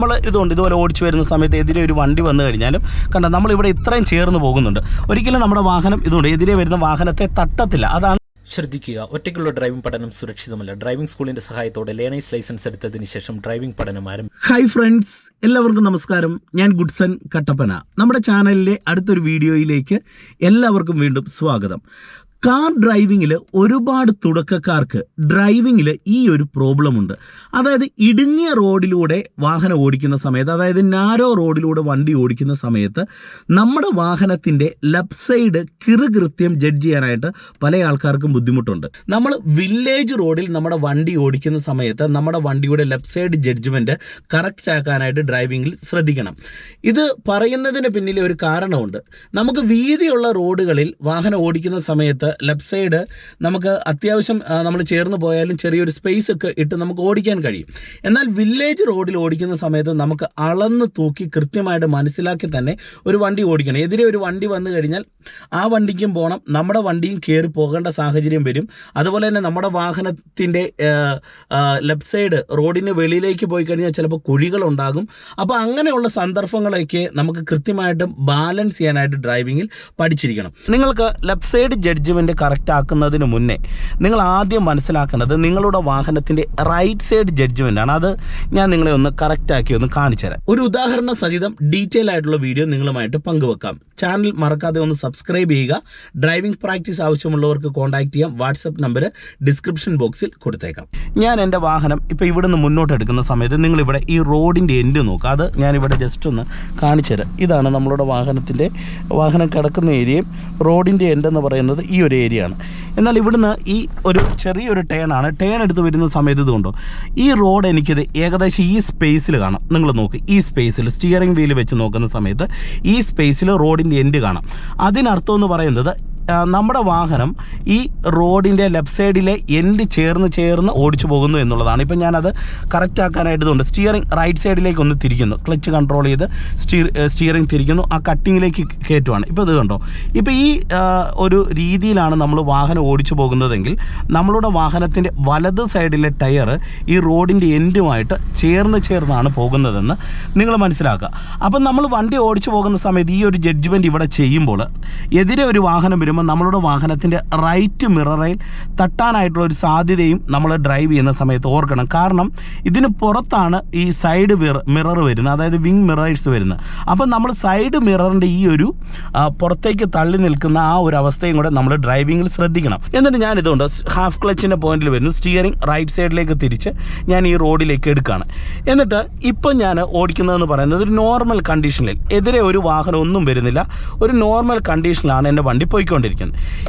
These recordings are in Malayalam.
നമ്മൾ ഇതുകൊണ്ട് ഇതുപോലെ ഓടിച്ചു വരുന്ന സമയത്ത് എതിരെ ഒരു വണ്ടി വന്നു കഴിഞ്ഞാലും കണ്ട നമ്മളിവിടെ ഇത്രയും ചേർന്ന് പോകുന്നുണ്ട്. ഒരിക്കലും നമ്മുടെ വാഹനം ഇതുകൊണ്ട് എതിരെ വരുന്ന വാഹനത്തെ തട്ടത്തില്ല. അതാണ് ശ്രദ്ധിക്കുക ഒറ്റയ്ക്കുള്ള ഡ്രൈവിംഗ് പഠനം സുരക്ഷിതമല്ല. ഡ്രൈവിംഗ് സ്കൂളിന്റെ സഹായത്തോടെ ലേണേഴ്സ് ലൈസൻസ് എടുത്തതിന് ശേഷം ഡ്രൈവിംഗ് പഠനം ആരംഭിക്കും ഹായ് ഫ്രണ്ട്സ് എല്ലാവർക്കും നമസ്കാരം. ഞാൻ ഗുഡ്സൺ കട്ടപ്പന. നമ്മുടെ ചാനലിലെ അടുത്തൊരു വീഡിയോയിലേക്ക് എല്ലാവർക്കും വീണ്ടും സ്വാഗതം. കാർ ഡ്രൈവിങ്ങിൽ ഒരുപാട് തുടക്കക്കാർക്ക് ഡ്രൈവിങ്ങിൽ ഈ ഒരു പ്രോബ്ലം ഉണ്ട്. അതായത് ഇടുങ്ങിയ റോഡിലൂടെ വാഹനം ഓടിക്കുന്ന സമയത്ത് അതായത് നാരോ റോഡിലൂടെ വണ്ടി ഓടിക്കുന്ന സമയത്ത് നമ്മുടെ വാഹനത്തിന്റെ ലെഫ്റ്റ് സൈഡ് കിറുകൃത്യം ജഡ്ജ് ചെയ്യാനായിട്ട് പല ആൾക്കാർക്കും ബുദ്ധിമുട്ടുണ്ട്. നമ്മൾ വില്ലേജ് റോഡിൽ നമ്മുടെ വണ്ടി ഓടിക്കുന്ന സമയത്ത് നമ്മുടെ വണ്ടിയുടെ ലെഫ്റ്റ് സൈഡ് ജഡ്ജ്മെന്റ് കറക്റ്റ് ആക്കാനായിട്ട് ഡ്രൈവിങ്ങിൽ ശ്രദ്ധിക്കണം. ഇത് പറയുന്നതിന് പിന്നിൽ ഒരു കാരണമുണ്ട്. നമുക്ക് വീതിയുള്ള റോഡുകളിൽ വാഹനം ഓടിക്കുന്ന സമയത്ത് ലെഫ്റ്റ് സൈഡ് നമുക്ക് അത്യാവശ്യം നമ്മൾ ചേർന്ന് പോയാലും ചെറിയൊരു സ്പേസ് ഒക്കെ ഇട്ട് നമുക്ക് ഓടിക്കാൻ കഴിയും. എന്നാൽ വില്ലേജ് റോഡിൽ ഓടിക്കുന്ന സമയത്ത് നമുക്ക് അളന്ന് തൂക്കി കൃത്യമായിട്ട് മനസ്സിലാക്കി തന്നെ ഒരു വണ്ടി ഓടിക്കണം. എതിരെ ഒരു വണ്ടി വന്നു കഴിഞ്ഞാൽ ആ വണ്ടിക്കും പോകണം നമ്മുടെ വണ്ടിയും കയറി പോകേണ്ട സാഹചര്യം വരും. അതുപോലെ തന്നെ നമ്മുടെ വാഹനത്തിന്റെ ലെഫ്റ്റ് സൈഡ് റോഡിന് വെളിയിലേക്ക് പോയി കഴിഞ്ഞാൽ ചിലപ്പോൾ കുഴികളുണ്ടാകും അപ്പോൾ അങ്ങനെയുള്ള സന്ദർഭങ്ങളൊക്കെ നമുക്ക് കൃത്യമായിട്ടും ബാലൻസ് ചെയ്യാനായിട്ട് ഡ്രൈവിങ്ങിൽ പഠിച്ചിരിക്കണം. നിങ്ങൾക്ക് ലെഫ്റ്റ് സൈഡ് ജഡ്ജ്മെന്റ് കറക്റ്റ് ആക്കുന്നതിന് മുന്നേ നിങ്ങൾ ആദ്യം മനസ്സിലാക്കേണ്ടത് നിങ്ങളുടെ വാഹനത്തിന്റെ റൈറ്റ് സൈഡ് ജഡ്ജ്മെന്റ് ആണ്. അത് ഞാൻ നിങ്ങളെ ഒന്ന് കറക്റ്റ് ആക്കി ഒന്ന് കാണിച്ചു തരാം. ഒരു ഉദാഹരണ സഹിതം ഡീറ്റെയിൽ ആയിട്ടുള്ള വീഡിയോ നിങ്ങളുമായിട്ട് പങ്കുവെക്കാം. ചാനൽ മറക്കാതെ ഒന്ന് സബ്സ്ക്രൈബ് ചെയ്യുക. ഡ്രൈവിംഗ് പ്രാക്ടീസ് ആവശ്യമുള്ളവർക്ക് കോൺടാക്ട് ചെയ്യാം. വാട്സപ്പ് നമ്പർ ഡിസ്ക്രിപ്ഷൻ ബോക്സിൽ കൊടുത്തേക്കാം. ഞാൻ എന്റെ വാഹനം ഇപ്പോൾ ഇവിടുന്ന് മുന്നോട്ട് എടുക്കുന്ന സമയത്ത് നിങ്ങളിവിടെ ഈ റോഡിന്റെ എൻഡ് നോക്കുക. അത് ഞാനിവിടെ ജസ്റ്റ് ഒന്ന് കാണിച്ചു തരാം. ഇതാണ് നമ്മളുടെ വാഹനത്തിന്റെ വാഹനം കിടക്കുന്ന ഏരിയയും റോഡിന്റെ എൻഡ് എന്ന് പറയുന്നത് ഈ ഏരിയ ആണ് എന്നാൽ ഇവിടുന്ന് ഈ ഒരു ചെറിയൊരു ടേൺ ആണ് ടേൺ എടുത്ത് വരുന്ന സമയത്ത് ഇതുകൊണ്ടോ ഈ റോഡ് എനിക്കിത് ഏകദേശം ഈ സ്പേസിൽ കാണാം. നിങ്ങൾ നോക്ക് ഈ സ്പേസിൽ സ്റ്റിയറിംഗ് വീൽ വെച്ച് നോക്കുന്ന സമയത്ത് ഈ സ്പേസിൽ റോഡിന്റെ എൻഡ് കാണാം. അതിനർത്ഥം എന്ന് പറയുന്നത് നമ്മുടെ വാഹനം ഈ റോഡിന്റെ ലെഫ്റ്റ് സൈഡിലെ എൻഡ് ചേർന്ന് ചേർന്ന് ഓടിച്ചു പോകുന്നു എന്നുള്ളതാണ്. ഇപ്പം ഞാനത് കറക്റ്റ് ആക്കാനായിട്ട് ഇതുണ്ട്. സ്റ്റിയറിംഗ് റൈറ്റ് സൈഡിലേക്ക് ഒന്ന് തിരിക്കുന്നു. ക്ലച്ച് കൺട്രോൾ ചെയ്ത് സ്റ്റിയർ സ്റ്റിയറിംഗ് തിരിക്കുന്നു. ആ കട്ടിങ്ങിലേക്ക് കയറ്റുവാണ് ഇപ്പോൾ ഇത് കണ്ടോ? ഇപ്പോൾ ഈ ഒരു രീതിയിലാണ് നമ്മൾ വാഹനം ഓടിച്ചു പോകുന്നതെങ്കിൽ നമ്മളുടെ വാഹനത്തിന്റെ വലത് സൈഡിലെ ടയർ ഈ റോഡിന്റെ എൻഡുമായിട്ട് ചേർന്ന് ചേർന്നാണ് പോകുന്നതെന്ന് നിങ്ങൾ മനസ്സിലാക്കുക. അപ്പം നമ്മൾ വണ്ടി ഓടിച്ചു പോകുന്ന സമയത്ത് ഈ ഒരു ജഡ്ജ്മെന്റ് ഇവിടെ ചെയ്യുമ്പോൾ എതിരെ ഒരു വാഹനം വരുമ്പോൾ നമ്മളുടെ വാഹനത്തിന്റെ റൈറ്റ് മിററിൽ തട്ടാനായിട്ടുള്ള ഒരു സാധ്യതയും നമ്മൾ ഡ്രൈവ് ചെയ്യുന്ന സമയത്ത് ഓർക്കണം. കാരണം ഇതിന് പുറത്താണ് ഈ സൈഡ് മിറർ വരുന്നത്. അതായത് വിങ് മിറേഴ്സ് വരുന്നത്. അപ്പം നമ്മൾ സൈഡ് മിററിന്റെ ഈ ഒരു പുറത്തേക്ക് തള്ളി നിൽക്കുന്ന ആ ഒരു അവസ്ഥയും കൂടെ നമ്മൾ ഡ്രൈവിങ്ങിൽ ശ്രദ്ധിക്കണം. എന്നിട്ട് ഞാൻ ഇതുകൊണ്ട് ഹാഫ് ക്ലച്ചിന്റെ പോയിന്റിൽ വരുന്നു. സ്റ്റിയറിംഗ് റൈറ്റ് സൈഡിലേക്ക് തിരിച്ച് ഞാൻ ഈ റോഡിലേക്ക് എടുക്കുകയാണ്. എന്നിട്ട് ഇപ്പം ഞാൻ ഓടിക്കുന്നതെന്ന് പറയുന്നത് ഒരു നോർമൽ കണ്ടീഷനിൽ എതിരെ ഒരു വാഹനം ഒന്നും വരുന്നില്ല. ഒരു നോർമൽ കണ്ടീഷനിലാണ് എന്റെ വണ്ടി പോയിക്കൊണ്ടിരിക്കുന്നത്.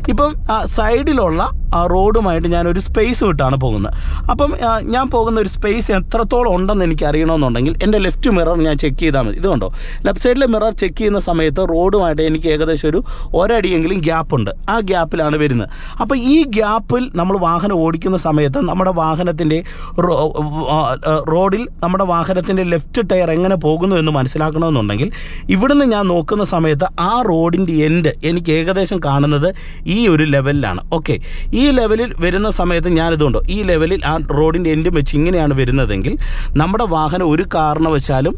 ഇപ്പം ആ സൈഡിലുള്ള ആ റോഡുമായിട്ട് ഞാൻ ഒരു സ്പേസ് വിട്ടാണ് പോകുന്നത്. അപ്പം ഞാൻ പോകുന്ന ഒരു സ്പേസ് എത്രത്തോളം ഉണ്ടെന്ന് എനിക്ക് അറിയണമെന്നുണ്ടെങ്കിൽ എന്റെ ലെഫ്റ്റ് മിറർ ഞാൻ ചെക്ക് ചെയ്താൽ മതി. ഇതുകൊണ്ടോ കണ്ടോ? ലെഫ്റ്റ് സൈഡിലെ മിറർ ചെക്ക് ചെയ്യുന്ന സമയത്ത് റോഡുമായിട്ട് എനിക്ക് ഏകദേശം ഒരു ഒരടിയെങ്കിലും ഗ്യാപ്പുണ്ട് ആ ഗ്യാപ്പിലാണ് വരുന്നത്. അപ്പോൾ ഈ ഗ്യാപ്പിൽ നമ്മൾ വാഹനം ഓടിക്കുന്ന സമയത്ത് നമ്മുടെ വാഹനത്തിന്റെ റോഡിൽ നമ്മുടെ വാഹനത്തിന്റെ ലെഫ്റ്റ് ടയർ എങ്ങനെ പോകുന്നു എന്ന് മനസ്സിലാക്കണമെന്നുണ്ടെങ്കിൽ ഇവിടുന്ന് ഞാൻ നോക്കുന്ന സമയത്ത് ആ റോഡിന്റെ എൻഡ് എനിക്ക് ഏകദേശം കാണുന്നത് ഈ ഒരു ലെവലിലാണ്. ഓക്കെ. ഈ ലെവലിൽ വരുന്ന സമയത്ത് ഞാനിതുണ്ടോ? ഈ ലെവലിൽ ആ റോഡിന്റെ എൻഡും വെച്ച് ഇങ്ങനെയാണ് വരുന്നതെങ്കിൽ നമ്മുടെ വാഹനം ഒരു കാരണവശാലും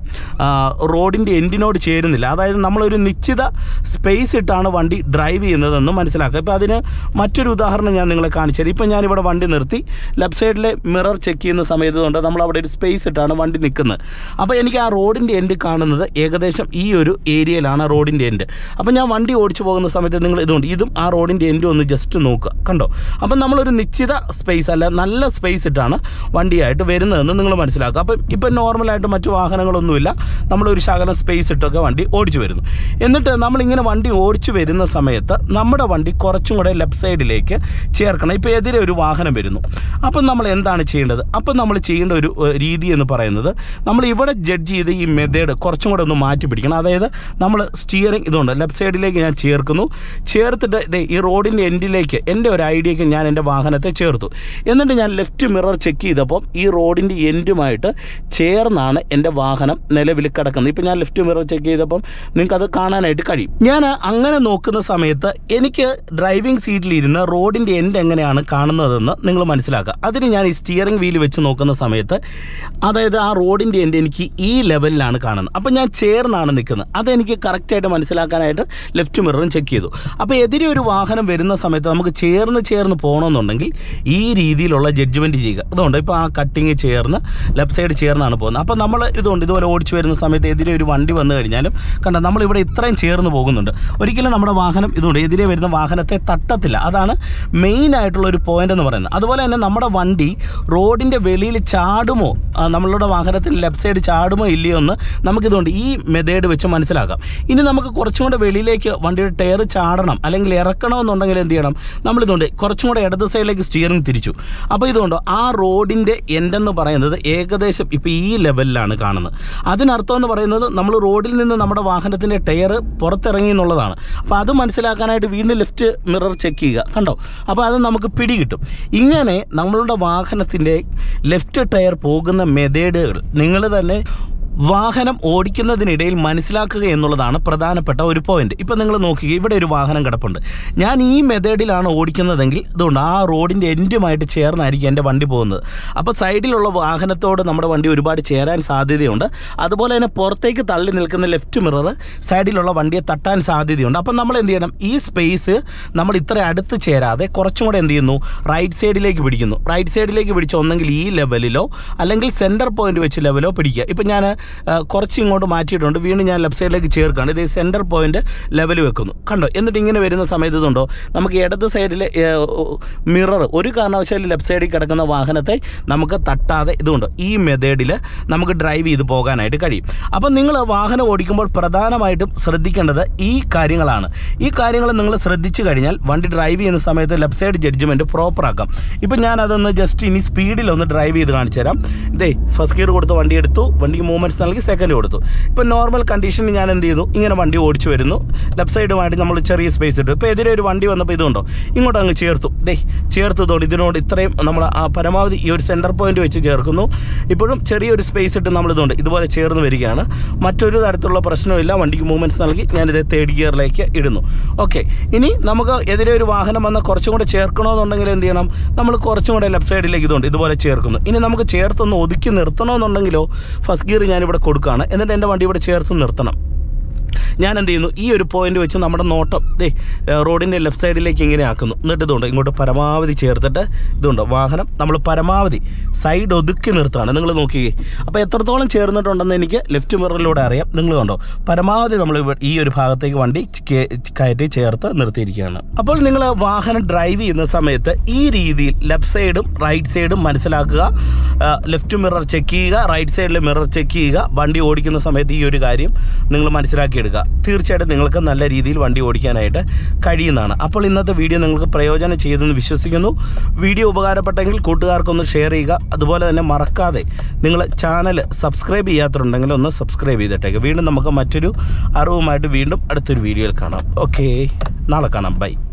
റോഡിന്റെ എൻഡിനോട് ചേരുന്നില്ല. അതായത് നമ്മളൊരു നിശ്ചിത സ്പേസ് ഇട്ടാണ് വണ്ടി ഡ്രൈവ് ചെയ്യുന്നതെന്ന് മനസ്സിലാക്കുക. ഇപ്പോൾ അതിന് മറ്റൊരു ഉദാഹരണം ഞാൻ നിങ്ങളെ കാണിച്ചത് ഇപ്പം ഞാനിവിടെ വണ്ടി നിർത്തി. ലെഫ്റ്റ് സൈഡിലെ മിറർ ചെക്ക് ചെയ്യുന്ന സമയത്ത് കൊണ്ട് നമ്മൾ അവിടെ ഒരു സ്പേസ് ഇട്ടാണ് വണ്ടി നിൽക്കുന്നത്. അപ്പോൾ എനിക്ക് ആ റോഡിന്റെ എൻഡ് കാണുന്നത് ഏകദേശം ഈ ഒരു ഏരിയയിലാണ് റോഡിന്റെ എൻഡ്. അപ്പോൾ ഞാൻ വണ്ടി ഓടിച്ചു പോകുന്ന സമയത്ത് നിങ്ങൾ ഇതുകൊണ്ട് ഇതും ആ റോഡിന്റെ എൻഡും ഒന്ന് ജസ്റ്റ് നോക്കുക. കണ്ടോ? അപ്പം നമ്മളൊരു നിശ്ചിത സ്പേസ് അല്ല നല്ല സ്പേസ് ഇട്ടാണ് വണ്ടിയായിട്ട് വരുന്നതെന്ന് നിങ്ങൾ മനസ്സിലാക്കുക. അപ്പം ഇപ്പം നോർമലായിട്ട് മറ്റു വാഹനങ്ങളൊന്നുമില്ല. നമ്മളൊരു ശകലം സ്പേസ് ഇട്ടൊക്കെ വണ്ടി ഓടിച്ചു വരുന്നു. എന്നിട്ട് നമ്മളിങ്ങനെ വണ്ടി ഓടിച്ചു വരുന്ന സമയത്ത് നമ്മുടെ വണ്ടി കുറച്ചും കൂടെ ലെഫ്റ്റ് സൈഡിലേക്ക് ചേർക്കണം. ഇപ്പോൾ എതിരെ ഒരു വാഹനം വരുന്നു. അപ്പം നമ്മൾ എന്താണ് ചെയ്യേണ്ടത്? അപ്പം നമ്മൾ ചെയ്യേണ്ട ഒരു രീതി എന്ന് പറയുന്നത് നമ്മൾ ഇവിടെ ജഡ്ജ് ചെയ്ത് ഈ മെത്തേഡ് കുറച്ചും കൂടെ ഒന്ന് മാറ്റി പിടിക്കണം. അതായത് നമ്മൾ സ്റ്റിയറിംഗ് ഇതുണ്ട് ലെഫ്റ്റ് സൈഡിലേക്ക് ഞാൻ ചേർക്കുന്നു. ചേർത്ത് ചേർത്തിട്ട് ഈ റോഡിന്റെ എൻഡിലേക്ക് എന്റെ ഒരു ഐഡിയക്ക് ഞാൻ എന്റെ വാഹനത്തെ ചേർത്തു. എന്നിട്ട് ഞാൻ ലെഫ്റ്റ് മിറർ ചെക്ക് ചെയ്തപ്പോൾ ഈ റോഡിന്റെ എൻഡുമായിട്ട് ചേർന്നാണ് എന്റെ വാഹനം നിലവിൽ കിടക്കുന്നത്. ഇപ്പം ഞാൻ ലെഫ്റ്റ് മിറർ ചെക്ക് ചെയ്തപ്പം നിങ്ങൾക്കത് കാണാനായിട്ട് കഴിയും. ഞാൻ അങ്ങനെ നോക്കുന്ന സമയത്ത് എനിക്ക് ഡ്രൈവിംഗ് സീറ്റിലിരുന്ന് റോഡിന്റെ എൻഡ് എങ്ങനെയാണ് കാണുന്നതെന്ന് നിങ്ങൾ മനസ്സിലാക്കുക. അതിന് ഞാൻ ഈ സ്റ്റിയറിംഗ് വീൽ വെച്ച് നോക്കുന്ന സമയത്ത് അതായത് ആ റോഡിന്റെ എൻഡ് എനിക്ക് ഈ ലെവലിലാണ് കാണുന്നത്. അപ്പം ഞാൻ ചേർന്നാണ് നിൽക്കുന്നത്. അതെനിക്ക് കറക്റ്റായിട്ട് മനസ്സിലാക്കാനായിട്ട് ലെഫ്റ്റ് മിററും ചെക്ക് ചെയ്തു. അപ്പോൾ എതിരെ ഒരു വാഹനം വരുന്ന സമയത്ത് നമുക്ക് ചേർന്ന് ചേർന്ന് പോകണമെന്നുണ്ടെങ്കിൽ ഈ രീതിയിലുള്ള ജഡ്ജ്മെന്റ് ചെയ്യുക. അതുകൊണ്ട് ഇപ്പോൾ ആ കട്ടിങ് ചേർന്ന് ലെഫ്റ്റ് സൈഡ് ചേർന്നാണ് പോകുന്നത്. അപ്പോൾ നമ്മൾ ഇതുകൊണ്ട് ഇതുപോലെ ഓടിച്ചു വരുന്ന സമയത്ത് എതിരെ ഒരു വണ്ടി വന്നു കഴിഞ്ഞാലും കണ്ട നമ്മളിവിടെ ഇത്രയും ചേർന്ന് പോകുന്നുണ്ട്. ഒരിക്കലും നമ്മുടെ വാഹനം ഇതുകൊണ്ട് എതിരെ വരുന്ന വാഹനത്തെ തട്ടത്തില്ല. അതാണ് മെയിൻ ആയിട്ടുള്ള ഒരു പോയിന്റ് എന്ന് പറയുന്നത്. അതുപോലെ തന്നെ നമ്മുടെ വണ്ടി റോഡിന്റെ വെളിയിൽ ചാടുമോ നമ്മളുടെ വാഹനത്തിൽ ലെഫ്റ്റ് സൈഡ് ചാടുമോ ഇല്ലയോ എന്ന് നമുക്കിതുകൊണ്ട് ഈ മെതേഡ് വെച്ച് മനസ്സിലാക്കാം. ഇനി നമുക്ക് കുറച്ചും കൂടെ വെളിയിലേക്ക് വണ്ടിയുടെ ടയർ ചാടണം അല്ലെങ്കിൽ ഇറക്കണമെന്നുണ്ടെങ്കിൽ എന്ത് ചെയ്യണം? നമ്മളിതുകൊണ്ട് കുറച്ചും കൂടെ ഇടത് സൈഡിലേക്ക് സ്റ്റിയറിംഗ് തിരിച്ചു. അപ്പോൾ ഇതുകൊണ്ട് ആ റോഡിന്റെ എൻഡെന്ന് പറയുന്നത് ഏകദേശം ഇപ്പോൾ ഈ ലെവലിലാണ് കാണുന്നത്. അതിനർത്ഥം എന്ന് പറയുന്നത് നമ്മൾ റോഡിൽ നിന്ന് നമ്മുടെ വാഹനത്തിന്റെ ടയർ പുറത്തിറങ്ങി എന്നുള്ളതാണ്. അപ്പോൾ അത് മനസ്സിലാക്കാനായിട്ട് വീണ്ടും ലെഫ്റ്റ് മിറർ ചെക്ക് ചെയ്യുക. കണ്ടോ? അപ്പോൾ അത് നമുക്ക് പിടി കിട്ടും. ഇങ്ങനെ നമ്മളുടെ വാഹനത്തിന്റെ ലെഫ്റ്റ് ടയർ പോകുന്ന മെതേഡുകൾ നിങ്ങൾ തന്നെ വാഹനം ഓടിക്കുന്നതിനിടയിൽ മനസ്സിലാക്കുക എന്നുള്ളതാണ് പ്രധാനപ്പെട്ട ഒരു പോയിന്റ് ഇപ്പം നിങ്ങൾ നോക്കുക ഇവിടെ ഒരു വാഹനം കിടപ്പുണ്ട്. ഞാൻ ഈ മെത്തേഡിലാണ് ഓടിക്കുന്നതെങ്കിൽ ഇതുകൊണ്ട് ആ റോഡിന്റെ എൻഡുമായിട്ട് ചേർന്നായിരിക്കും എന്റെ വണ്ടി പോകുന്നത്. അപ്പോൾ സൈഡിലുള്ള വാഹനത്തോട് നമ്മുടെ വണ്ടി ഒരുപാട് ചേരാൻ സാധ്യതയുണ്ട്. അതുപോലെ തന്നെ പുറത്തേക്ക് തള്ളി നിൽക്കുന്ന ലെഫ്റ്റ് മിറർ സൈഡിലുള്ള വണ്ടിയെ തട്ടാൻ സാധ്യതയുണ്ട്. അപ്പം നമ്മൾ എന്ത് ചെയ്യണം? ഈ സ്പേസ് നമ്മൾ ഇത്ര അടുത്ത് ചേരാതെ കുറച്ചും കൂടെ എന്ത് ചെയ്യുന്നു? റൈറ്റ് സൈഡിലേക്ക് പിടിക്കുന്നു. റൈറ്റ് സൈഡിലേക്ക് പിടിച്ച ഒന്നെങ്കിൽ ഈ ലെവലിലോ അല്ലെങ്കിൽ സെന്റർ പോയിന്റ് വെച്ച് ലെവലോ പിടിക്കുക. ഇപ്പം ഞാൻ കുറച്ച് ഇങ്ങോട്ട് മാറ്റിയിട്ടുണ്ട്. വീണ്ടും ഞാൻ ലെഫ്റ്റ് സൈഡിലേക്ക് ചേർക്കുകയാണ്. ഇത് സെന്റർ പോയിന്റ് ലെവൽ വെക്കുന്നു. കണ്ടോ? എന്നിട്ട് ഇങ്ങനെ വരുന്ന സമയത്ത് ഇതുണ്ടോ? നമുക്ക് ഇടത് സൈഡിൽ മിറർ ഒരു കാരണവശാലും ലെഫ്റ്റ് സൈഡിൽ കിടക്കുന്ന വാഹനത്തെ നമുക്ക് തട്ടാതെ ഇതുണ്ട്? ഈ മെത്തേഡിൽ നമുക്ക് ഡ്രൈവ് ചെയ്ത് പോകാനായിട്ട് കഴിയും. അപ്പം നിങ്ങൾ വാഹനം ഓടിക്കുമ്പോൾ പ്രധാനമായിട്ടും ശ്രദ്ധിക്കേണ്ടത് ഈ കാര്യങ്ങളാണ്. ഈ കാര്യങ്ങൾ നിങ്ങൾ ശ്രദ്ധിച്ചു കഴിഞ്ഞാൽ വണ്ടി ഡ്രൈവ് ചെയ്യുന്ന സമയത്ത് ലെഫ്റ്റ് സൈഡ് ജഡ്ജ്മെന്റ് പ്രോപ്പറാക്കാം ഇപ്പം ഞാനതൊന്ന് ജസ്റ്റ് ഇനി സ്പീഡിൽ ഒന്ന് ഡ്രൈവ് ചെയ്ത് കാണിച്ചു തരാം. ഇതേ ഫസ്റ്റ് ഗിയർ കൊടുത്ത് വണ്ടി എടുത്തു. വണ്ടിക്ക് മൂവ്മെന്റ്സ് നൽകി സെക്കൻഡ് കൊടുത്തു. ഇപ്പോൾ നോർമൽ കണ്ടീഷനിൽ ഞാൻ എന്ത് ചെയ്തു? ഇങ്ങനെ വണ്ടി ഓടിച്ചു വരുന്നു. ലെഫ്റ്റ് സൈഡുമായിട്ട് നമ്മൾ ചെറിയ സ്പേസ് ഇട്ടു. ഇപ്പോൾ എതിരെ ഒരു വണ്ടി വന്നപ്പോൾ ഇതുണ്ടോ? ഇങ്ങോട്ട് അങ്ങ് ചേർത്തു. ദേ ചേർത്തതോട് ഇതിനോട് ഇത്രയും നമ്മൾ ആ പരമാവധി ഈ ഒരു സെന്റർ പോയിന്റ് വെച്ച് ചേർക്കുന്നു. ഇപ്പോഴും ചെറിയൊരു സ്പേസ് ഇട്ട് നമ്മൾ ഇതുകൊണ്ട് ഇതുപോലെ ചേർന്ന് വരികയാണ്. മറ്റൊരു തരത്തിലുള്ള പ്രശ്നമില്ല വണ്ടിക്ക് മൂവ്മെന്റ്സ് നൽകി ഞാനിത് തേർഡ് ഗിയറിലേക്ക് ഇടുന്നു. ഓക്കെ ഇനി നമുക്ക് എതിരെ ഒരു വാഹനം വന്ന കുറച്ചും കൂടെ ചേർക്കണമെന്നുണ്ടെങ്കിൽ എന്ത് ചെയ്യണം? നമ്മൾ കുറച്ചും കൂടെ ലെഫ്റ്റ് സൈഡിലേക്ക് ഇതുകൊണ്ട് ഇതുപോലെ ചേർക്കുന്നു. ഇനി നമുക്ക് ചേർത്തൊന്ന് ഒതുക്കി നിർത്തണമെന്നുണ്ടെങ്കിലോ ഫസ്റ്റ് ഗിയർ ഞാനിവിടെ കൊടുക്കുകയാണ് എന്നിട്ട് എന്റെ വണ്ടി ഇവിടെ ചേർത്ത് നിർത്തണം. ഞാൻ എന്ത് ചെയ്യുന്നു? ഈ ഒരു പോയിന്റ് വെച്ച് നമ്മുടെ നോട്ടം ദേ റോഡിന്റെ ലെഫ്റ്റ് സൈഡിലേക്ക് ഇങ്ങനെ ആക്കുന്നു. എന്നിട്ട് ഇതുണ്ട്. ഇങ്ങോട്ട് പരമാവധി ചേർത്തിട്ട് ഇതുണ്ട്. വാഹനം നമ്മൾ പരമാവധി സൈഡ് ഒതുക്കി നിർത്തുകയാണ്. നിങ്ങൾ നോക്കിയേ അപ്പോൾ എത്രത്തോളം ചേർന്നിട്ടുണ്ടെന്ന് എനിക്ക് ലെഫ്റ്റ് മിററിലൂടെ അറിയാം. നിങ്ങൾ കണ്ടോ? പരമാവധി നമ്മൾ ഈ ഒരു ഭാഗത്തേക്ക് വണ്ടി കയറ്റി ചേർത്ത് നിർത്തിയിരിക്കുകയാണ്. അപ്പോൾ നിങ്ങൾ വാഹനം ഡ്രൈവ് ചെയ്യുന്ന സമയത്ത് ഈ രീതിയിൽ ലെഫ്റ്റ് സൈഡും റൈറ്റ് സൈഡും മനസ്സിലാക്കുക. ലെഫ്റ്റ് മിറർ ചെക്ക് ചെയ്യുക. റൈറ്റ് സൈഡിൽ മിറർ ചെക്ക് ചെയ്യുക. വണ്ടി ഓടിക്കുന്ന സമയത്ത് ഈ ഒരു കാര്യം നിങ്ങൾ മനസ്സിലാക്കിയെടുക്കുക. തീർച്ചയായിട്ടും നിങ്ങൾക്ക് നല്ല രീതിയിൽ വണ്ടി ഓടിക്കാനായിട്ട് കഴിയുന്നതാണ്. അപ്പോൾ ഇന്നത്തെ വീഡിയോ നിങ്ങൾക്ക് പ്രയോജനം ചെയ്തെന്ന് വിശ്വസിക്കുന്നു. വീഡിയോ ഉപകാരപ്പെട്ടെങ്കിൽ കൂട്ടുകാർക്കൊന്ന് ഷെയർ ചെയ്യുക. അതുപോലെ തന്നെ മറക്കാതെ നിങ്ങൾ ചാനൽ സബ്സ്ക്രൈബ് ചെയ്യാത്തതുണ്ടെങ്കിൽ ഒന്ന് സബ്സ്ക്രൈബ് ചെയ്തിട്ടേക്ക്. വീണ്ടും നമുക്ക് മറ്റൊരു അറിവുമായിട്ട് വീണ്ടും അടുത്തൊരു വീഡിയോയിൽ കാണാം. ഓക്കെ. നാളെ കാണാം. ബൈ.